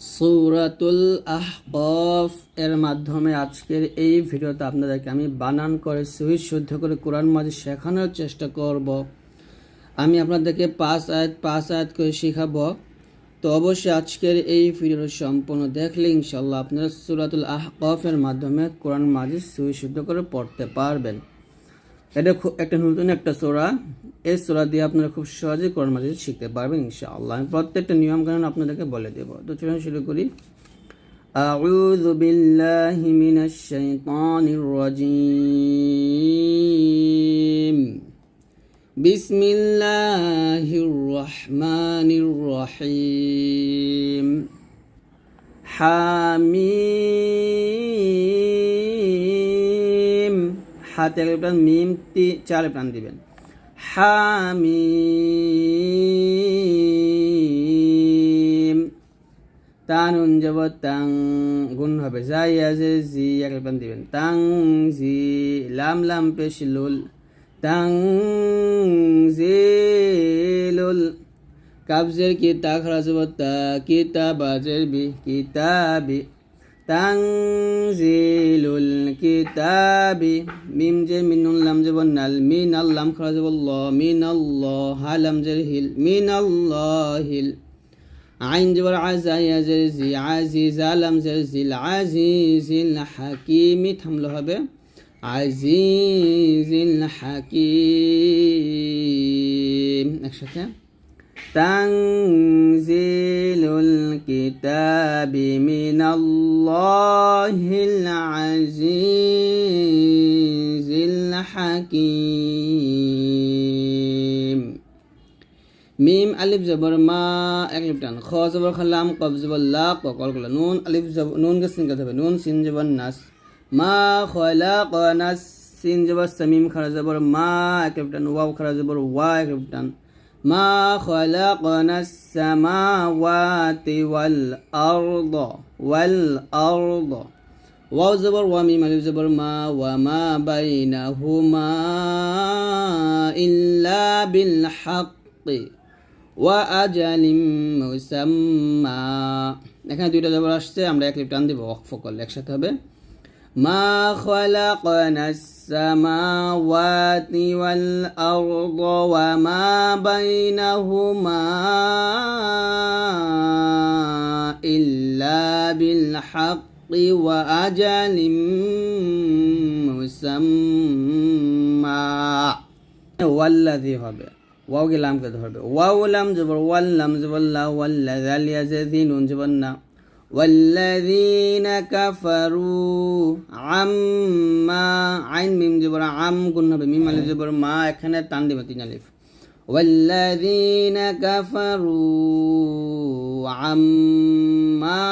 সূরাতুল আহকফ এর মাধ্যমে আজকের এই ভিডিওতে আপনাদেরকে আমি বানান করে সহি শুদ্ধ করে কোরআন মাঝে শেখানোর চেষ্টা করব। আমি আপনাদেরকে পাঁচ আয়াত পাঁচ আয়াত করে শেখাবো। তো অবশ্যই আজকের এই ভিডিওটা সম্পূর্ণ দেখলে ইনশাল্লাহ আপনারা সূরাতুল আহকফের মাধ্যমে কোরআন মাঝে সহি শুদ্ধ করে পড়তে পারবেন। এটা খুব একটা নতুন একটা সোরা এই সোরা দিয়ে আপনারা খুব সহজেই কোরআন মাজিদ শিখতে পারবেন ইনশাআল্লাহ আমি প্রত্যেকটা নিয়ম কানুন আপনাদেরকে বলে দেব তো চলুন শুরু করি أعوذ بالله من الشيطان الرجيم بسم الله الرحمن الرحيم হামিম হাতে এক প্রাণ, মিম তি চার প্রাণ দিবেন। হামিম। তানুন যাব তাং, গুণ হবে। যাই আছে, জি এক প্রাণ দিবেন। তাং, জি, লাম লাম, পেশ, লুল। তাং জিলুল কাবজের কি তা খারাজ কিতাবাজের বি, কিতাবি। তাংজিলুল কিতাবি মিম জে মিনুন লাম জে বন্নাল মিন আল্লাম খরাজ বল্ল মিন আল্লাহ হালাম জের হিল মিন আল্লাহ হিল আইন জবর আজা ইয়াজের জি, আজিজ আলাম জের জিল, আজিজিল হাকিমি থামলো হবে। আজিজিল হাকিম। একসাথে। তাংজিলুল কিতাবি মিন হাকিম মিম আলিফ জবর মা এক লিপটান খ জবর খালাম কব জবর লা কল কলা নুন আলিফ জবর নুন কে সিন কথা নুন সিন জবর নাস মা খলা কনাস সিন জবর সামিম খারা জবর মা এক লিপটান ওয়াও খারা জবর ওয়া এক লিপটান মা খলা কনাস সামাওয়াতি ওয়াল আরদ ওয়াল আরদ خلقنا السماوات والأرض والأرض واو زبر وميم ألف زبر ما وما بينهما إلا بالحق وأجل مسمى এখানে দুইটা জবর আসছে আমরা এক লিপ টান দিব ওয়াকফ করলে একসাথে হবে মা خلقنا السماوات والأرض وما بينهما إلا بالحق وأجل مسمى والذي হবে ওয়াও কে লামকে ধরবে ওয়াও লাম জবর ওয়াল লাম জবর লা ওয়াল্লা জালিয়া জেদি নুন জবর না والذين كفروا عما عين ميم جبر عم قلنا بميم الف جبر ما এখানে টান দিবে তিন আলিফ والذين كفروا عما